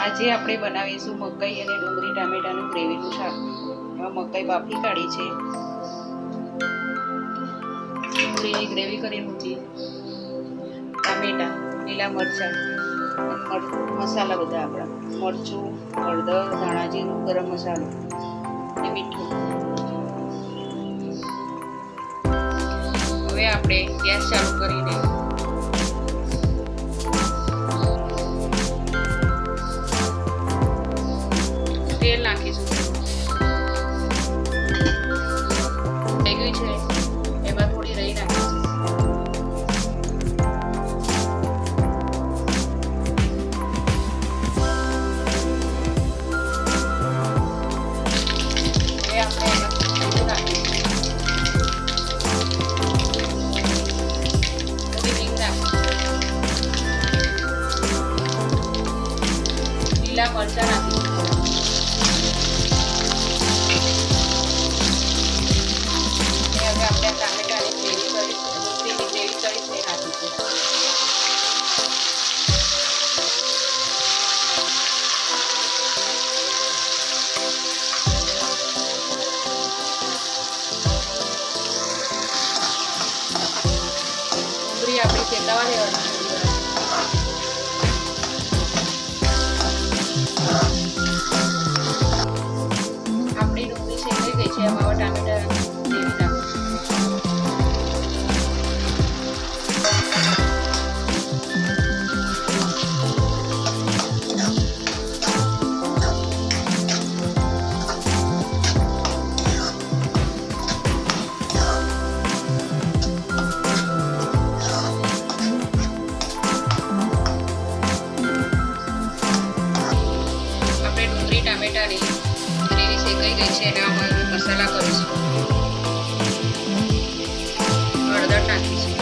આજે આપણે બનાવીશું મકાઈ અને ડુંગળી, ટામેટાનું ગ્રેવીનું શાક. આ મકાઈ બાફી કાઢી છે. ડુંગળીની ગ્રેવી કરી છે ટામેટા, લીલા મરચાં, મર- મસાલા બધા આપણા. મરચું, હળદર, ધાણા જીરું, ગરમ મસાલો અને મીઠું. હવે આપણે ગેસ ચાલુ કરીને છે એમાં થોડી રહી નાખીશું હવે આપણે એમાં જીરું નાખીશું થોડી હિંગ નાખીશું લીલા મરચાં નાખીશું ડુંગળી આપણે શેકાઈ ગઈ છે અને આમાં હું મસાલા કરીશું. હળદર નાખીશું.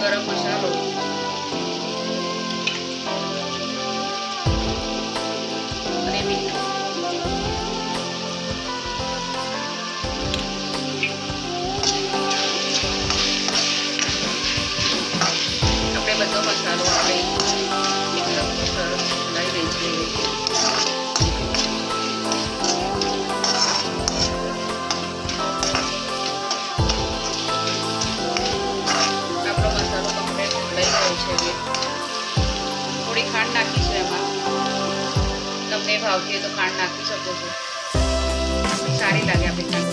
ગરમ મસાલો. થોડી ખાંડ નાખીશું એમાં. તમને ભાવતી હોય તો ખાંડ નાખી શકો છો. સારી લાગે આપણી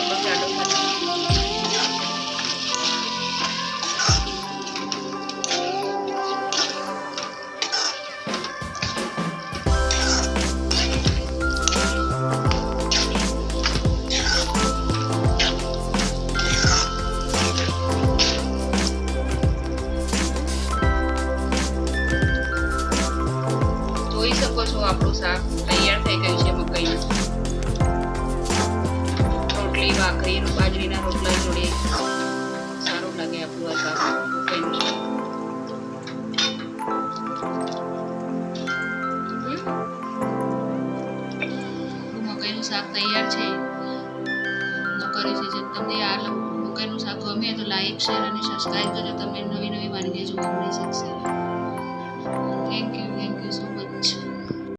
થોડો રસો આપણો જાડો રોટલી ભાખરી બાજરીના રોટલા જોડે સારું લાગે આપણું આ શાક મકાઈનું શાક તૈયાર છે. કર્યું છે તમને આ મકાઈનું શાક ગમે તો લાઈક શેર અને સબસ્ક્રાઈબ કરજો. તમને નવી નવી વાનગીઓ જોવા મળી શકશે. Thank you